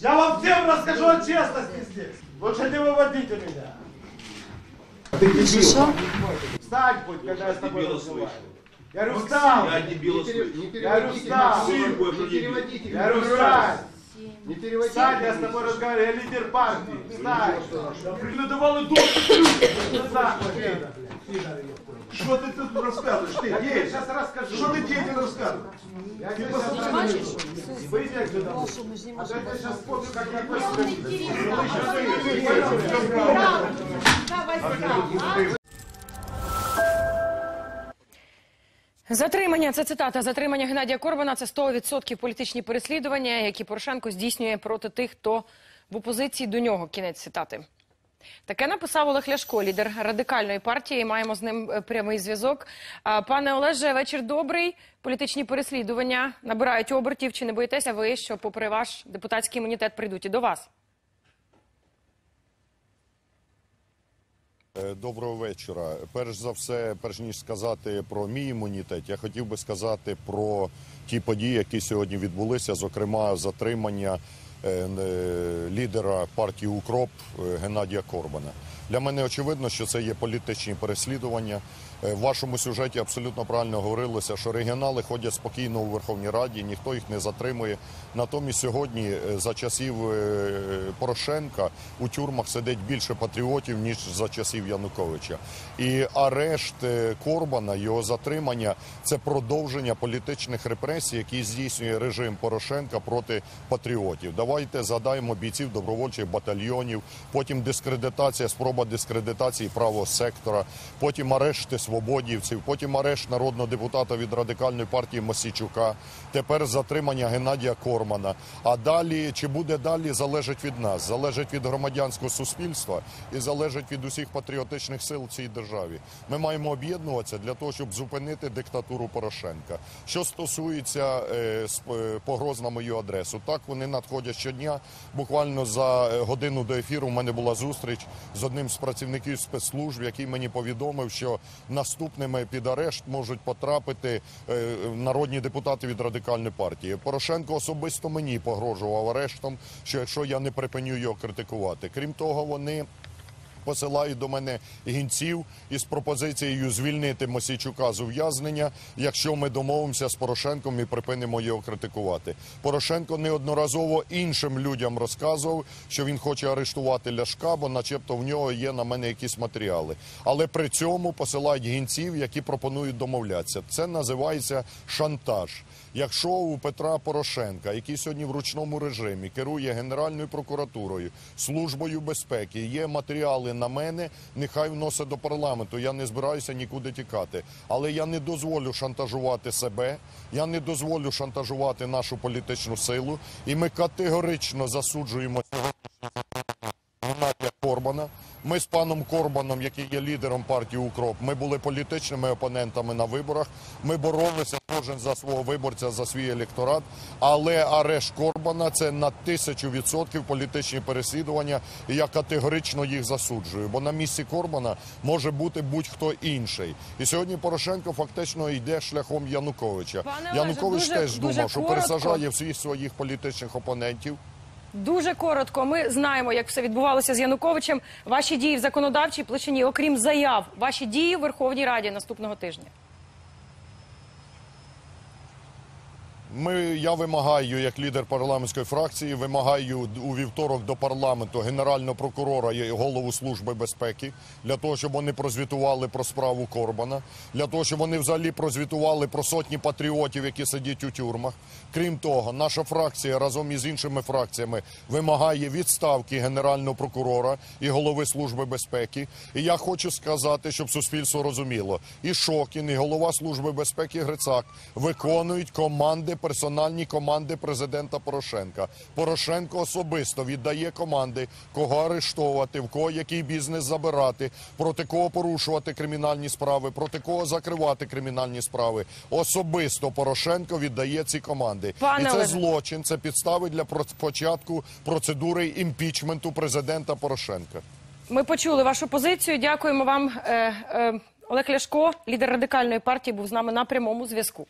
Я вам всем расскажу о честности здесь. Лучше не выводите меня. Встань хоть, когда я с тобой разговариваю. Я говорю, встань. Я дебила слышу. Я говорю, встань. Я говорю, встань. Не переводите. Встань, я с тобой разговариваю, я лидер партии. Встань. Придавали дух. Что ты тут рассказываешь? Ты, Я тебе деятель. сейчас расскажу. Что ты детям рассказываешь? Я тебе сейчас расскажу. Выйди отсюда. А то я тебе сейчас вспомню, как я Затримання це цитата. Затримання Геннадія Корбана це 100% політичні переслідування, які Порошенко здійснює проти тих, хто в опозиції до нього. Кінець цитати. Таке написав Олег Ляшко, лідер радикальної партії. Маємо з ним е, прямий зв'язок. Пане Олеже, вечір добрий. Політичні переслідування набирають обертів. Чи не боїтеся ви, що, попри ваш депутатський імунітет, прийдуть і до вас? Е, Доброго вечора. Перш за все, перш ніж сказати про мій імунітет, я хотів би сказати про ті події, які сьогодні відбулися, зокрема затримання лідера партії Укроп е, Геннадія Корбана. Для мене очевидно, що це є політичні переслідування. Е, В вашому сюжеті абсолютно правильно говорилося, що регіонали ходять спокійно у Верховній Раді, ніхто їх не затримує. Натомість сьогодні, е, за часів е, Порошенка, у тюрмах сидить більше патріотів ніж за часів Януковича. І арешт Корбана, його затримання це продовження політичних репресій, які здійснює режим Порошенка проти патріотів. Давайте згадаємо бійців добровольчих батальйонів, потім дискредитація, спроба дискредитації правого сектора, потім арешти свободівців, потім арешт народного депутата від радикальної партії Мосійчука, тепер затримання Геннадія Кормана. А далі чи буде далі залежить від нас, залежить від громадянського суспільства і залежить від усіх патріотичних сил в цій державі. Ми маємо об'єднуватися для того, щоб зупинити диктатуру Порошенка. Що стосується е, е, погроз на мою адресу, так вони надходять щодня. Буквально за е, годину до ефіру у мене була зустріч з одним з працівників спецслужб, який мені повідомив, що наступними під арешт можуть потрапити е, народні депутати від радикальної партії. Порошенко особисто мені погрожував арештом, що якщо я не припиню його критикувати. Крім того, вони посилають до мене гінців із пропозицією звільнити Мосійчука з ув'язнення, якщо ми домовимося з Порошенком і припинимо його критикувати. Порошенко неодноразово іншим людям розказував, що він хоче арештувати Ляшка, бо, начебто, в нього є на мене якісь матеріали. Але при цьому посилають гінців, які пропонують домовлятися. Це називається шантаж. Якщо у Петра Порошенка, який сьогодні в ручному режимі керує Генеральною прокуратурою, службою безпеки, є матеріали на мене, нехай вносить до парламенту. Я не збираюся нікуди тікати. Але я не дозволю шантажувати себе, я не дозволю шантажувати нашу політичну силу. І ми категорично засуджуємо Корбана. Ми з паном Корбаном, який є лідером партії Укроп, ми були політичними опонентами на виборах. Ми боролися кожен за свого виборця, за свій електорат. Але арешт Корбана це на тисячу відсотків політичні переслідування. І я категорично їх засуджую. Бо на місці Корбана може бути будь-хто інший. І сьогодні Порошенко фактично йде шляхом Януковича. Пане Янукович дуже- теж дуже думав, що пересажає всіх своїх політичних опонентів. Дуже коротко. Ми знаємо, як все відбувалося з Януковичем. Ваші дії в законодавчій площині, окрім заяв, ваші дії в Верховній Раді наступного тижня. Ми я вимагаю, як лідер парламентської фракції, вимагаю у вівторок до парламенту генерального прокурора і голову служби безпеки для того, щоб вони прозвітували про справу Корбана, для того, щоб вони взагалі прозвітували про сотні патріотів, які сидять у тюрмах. Крім того, наша фракція разом із іншими фракціями вимагає відставки генерального прокурора і голови служби безпеки. І я хочу сказати, щоб суспільство розуміло, і Шокін, і голова служби безпеки Грицак виконують команди, персональні команди президента Порошенка. Порошенко особисто віддає команди, кого арештовувати, в кого який бізнес забирати, проти кого порушувати кримінальні справи, проти кого закривати кримінальні справи. Особисто Порошенко віддає ці команди. Пане І це злочин, це підстави для початку процедури імпічменту президента Порошенка. Ми почули вашу позицію. Дякуємо вам. Е, е, Олег Ляшко, лідер радикальної партії, був з нами на прямому зв'язку.